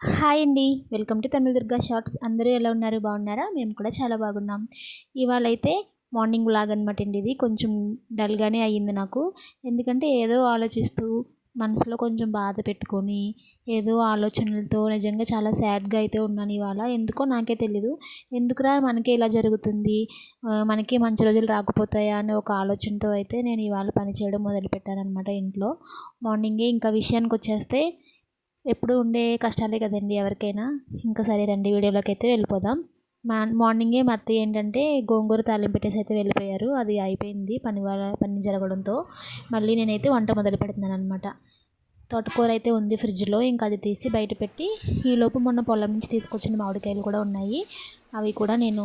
Hi అండి. Welcome to Tamil Durga shorts. అందరూ ఎలా ఉన్నారు? బాగున్నారా? మేము కూడా చాలా బాగున్నాం. ఇవాళ అయితే మార్నింగ్ వ్లాగ్ అనమాట అండి ఇది. కొంచెం డల్గానే అయ్యింది నాకు. ఎందుకంటే ఏదో ఆలోచిస్తూ మనసులో కొంచెం బాధ పెట్టుకొని ఏదో ఆలోచనలతో నిజంగా చాలా సాడ్గా అయితే ఉన్నాను ఇవాళ. ఎందుకో నాకే తెలీదు. ఎందుకురా మనకే ఇలా జరుగుతుంది? మనకి మంచి రోజులు రాకపోతాయా అనే ఒక ఆలోచనతో అయితే నేను ఇవాళ పని చేయడం మొదలుపెట్టాను అనమాట ఇంట్లో. మార్నింగే ఇంకా విషయానికి వచ్చేస్తే ఎప్పుడు ఉండే కష్టాలే కదండి ఎవరికైనా. ఇంకా సరే రండి వీడియోలోకి అయితే వెళ్ళిపోదాం. మా మార్నింగే మా అత్తయ్య ఏంటంటే గోంగూర తాలింపు పెట్టేసి అయితే వెళ్ళిపోయారు. అది అయిపోయింది పని పని జరగడంతో. మళ్ళీ నేనైతే వంట మొదలు పెడుతున్నాను అనమాట తోటకూర అయితే ఉంది ఫ్రిడ్జ్లో. ఇంకా అది తీసి బయట పెట్టి ఈలోపు మొన్న పొలం నుంచి తీసుకొచ్చిన మామిడికాయలు కూడా ఉన్నాయి. అవి కూడా నేను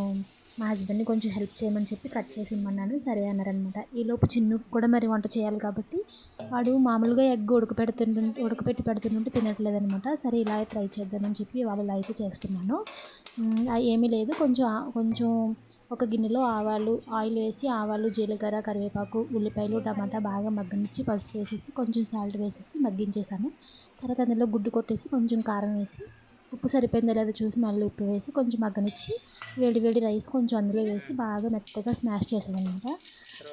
మా హస్బెండ్ని కొంచెం హెల్ప్ చేయమని చెప్పి కట్ చేసి ఇమ్మన్నాను. సరే అన్నారనమాట ఈలోపు చిన్ను కూడా మరి వంట చేయాలి కాబట్టి వాడు మామూలుగా ఎగ్ ఉడకపెడుతుంటే ఉడకపెట్టి పెడుతుంటే తినట్లేదు అనమాట సరే ఇలా ట్రై చేద్దామని చెప్పి వాళ్ళు ఇలా అయితే చేస్తున్నాను. ఏమీ లేదు. కొంచెం కొంచెం ఒక గిన్నెలో ఆవాలు ఆయిల్ వేసి ఆవాలు జీలకర్ర కరివేపాకు ఉల్లిపాయలు టమాటా బాగా మగ్గనిచ్చి పసుపు వేసేసి కొంచెం సాల్ట్ వేసేసి మగ్గించేసాను. తర్వాత అందులో గుడ్డు కొట్టేసి కొంచెం కారం వేసి ఉప్పు సరిపోయిందో లేదో చూసి మళ్ళీ ఉప్పు వేసి కొంచెం మగ్గనిచ్చి వేడి వేడి రైస్ కొంచెం అందులో వేసి బాగా మెత్తగా స్మాష్ చేసామన్నమాట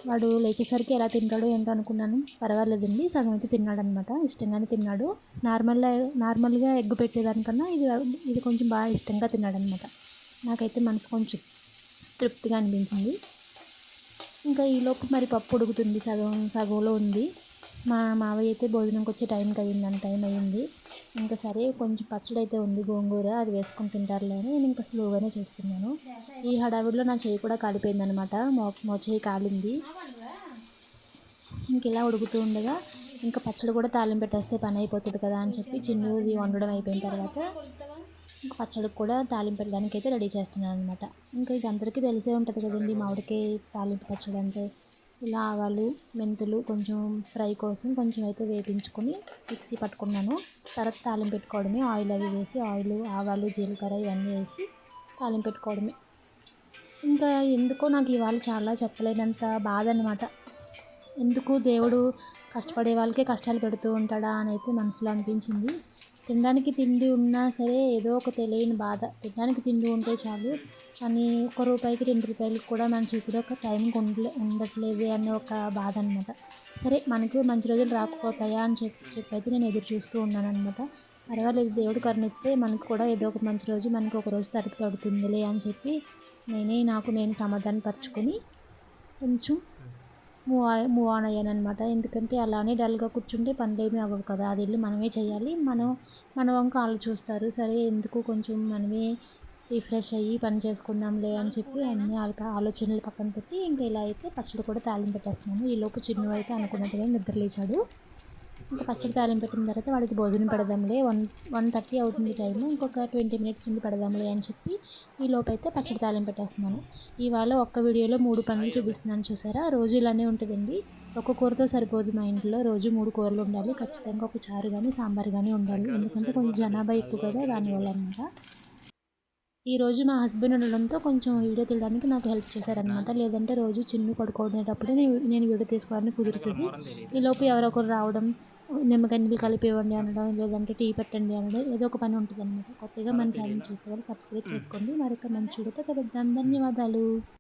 వాడు లేచేసరికి ఎలా తింటాడో ఏంటో అనుకున్నాను. పర్వాలేదండి సగం అయితే తిన్నాడు అనమాట ఇష్టంగానే తిన్నాడు. నార్మల్గా నార్మల్గా ఎగ్గు పెట్టేదానికన్నా ఇది ఇది కొంచెం బాగా ఇష్టంగా తిన్నాడు అనమాట నాకైతే మనసు కొంచెం తృప్తిగా అనిపించింది. ఇంకా ఈలోపు మరి పప్పు ఉడుకుతుంది సగం సగంలో ఉంది. మా మావయ్య అయితే భోజనంకి వచ్చే టైంకి అయ్యిందని టైం అయ్యింది. ఇంకా సరే కొంచెం పచ్చడి అయితే ఉంది గోంగూర అది వేసుకొని తింటారులే అని నేను ఇంకా స్లోగానే చేస్తున్నాను. ఈ హడావిడిలో నా చేయి కూడా కాలిపోయింది అనమాట మో మో చేయి కాలింది. ఇంక ఇలా ఉడుకుతూ ఉండగా ఇంకా పచ్చడి కూడా తాలింపు పెట్టేస్తే పని అయిపోతుంది కదా అని చెప్పి చిన్నది వండడం అయిపోయిన తర్వాత ఇంకా పచ్చడికి కూడా తాలింపు పెట్టడానికి అయితే రెడీ చేస్తున్నాను అనమాట ఇంకా ఇది అందరికీ తెలిసే ఉంటుంది కదండి మామిడికాయ తాలింపు పచ్చడి అంటే ఇలా ఆవాలు మెంతులు కొంచెం ఫ్రై కోసం కొంచెం అయితే వేపించుకొని మిక్సీ పట్టుకున్నాను. తర్వాత తాలింపు పెట్టుకోవడమే. ఆయిల్ అవి వేసి ఆయిల్ ఆవాలు జీలకర్ర ఇవన్నీ వేసి తాలింపు పెట్టుకోవడమే. ఇంకా ఎందుకో నాకు ఇవాళ చాలా చెప్పలేనంత బాధ అనమాట ఎందుకు దేవుడు కష్టపడే వాళ్ళకే కష్టాలు పెడుతూ ఉంటాడా అని అయితే మనసులో అనిపించింది. తినడానికి తిండి ఉన్నా సరే ఏదో ఒక తెలియని బాధ. తినడానికి తిండి ఉంటే చాలు. అని ఒక రూపాయికి రెండు రూపాయలకి కూడా మన చేతిలో ఒక టైంకి ఉండలే ఉండట్లేదు అనే ఒక బాధ అనమాట సరే మనకు మంచి రోజులు రాకపోతాయా అని చెప్పి చెప్పి అయితే నేను ఎదురు చూస్తూ ఉన్నాను అనమాట పర్వాలేదు దేవుడు కరుణిస్తే మనకు కూడా ఏదో ఒక మంచి రోజు మనకు ఒక రోజు తడుపు తడుతుందిలే అని చెప్పి నేనే నాకు నేను సమాధానం పరుచుకొని కొంచెం మూవ్ మూవ్ ఆన్ అయ్యాను అనమాట ఎందుకంటే అలానే డల్గా కూర్చుంటే పనులేమీ అవ్వవు కదా. అది వెళ్ళి మనమే చేయాలి. మనం మన వంక వాళ్ళు చూస్తారు. సరే ఎందుకు కొంచెం మనమే రిఫ్రెష్ అయ్యి పని చేసుకుందాంలే అని చెప్పి అన్ని ఆలోచనలు పక్కన పెట్టి ఇంకా ఇలా అయితే పచ్చడి కూడా తాలింపు పెట్టేస్తున్నాను. ఈలోపు చిన్ను అయితే అనుకున్నట్టుగా నిద్ర లేచాడు. ఇంకా పచ్చడి తాలింపు పెట్టిన తర్వాత వాడికి భోజనం పెడదాంలే. వన్ వన్ థర్టీ అవుతుంది టైము. ఇంకొక ట్వంటీ మినిట్స్ ఉండి పెడదాంలే అని చెప్పి ఈ లోపైతే పచ్చడి తాలింపు పెట్టేస్తున్నాను. ఇవాళ ఒక్క వీడియోలో మూడు పనులు చూపిస్తున్నాను చూసారా? రోజు ఇలానే ఉంటుందండి. ఒక్క కూరతో సరిపోదు మా ఇంట్లో. రోజు మూడు కూరలు ఉండాలి. ఖచ్చితంగా ఒక చారు కానీ సాంబార్ కానీ ఉండాలి. ఎందుకంటే కొంచెం జనాభా ఎక్కువ కదా దానివల్ల అనమాట ఈరోజు మా హస్బెండ్ ఉండడంతో కొంచెం వీడియో తీయడానికి నాకు హెల్ప్ చేశారనమాట. లేదంటే రోజు చిన్ను పడుకోనేటప్పుడే నేను నేను వీడియో తీసుకోవడానికి కుదురుతుంది. ఈ లోపు రావడం నిమ్మకాయ నీళ్ళు కలిపి ఇవ్వండి అనడం లేదంటే టీ పెట్టండి అనడం ఏదో ఒక పని ఉంటుంది అనమాట కొత్తగా మన ఛానల్ చూసేవాళ్ళు సబ్స్క్రైబ్ చేసుకోండి. మరొక మంచి వీడియోతో కలుద్దాం. ధన్యవాదాలు.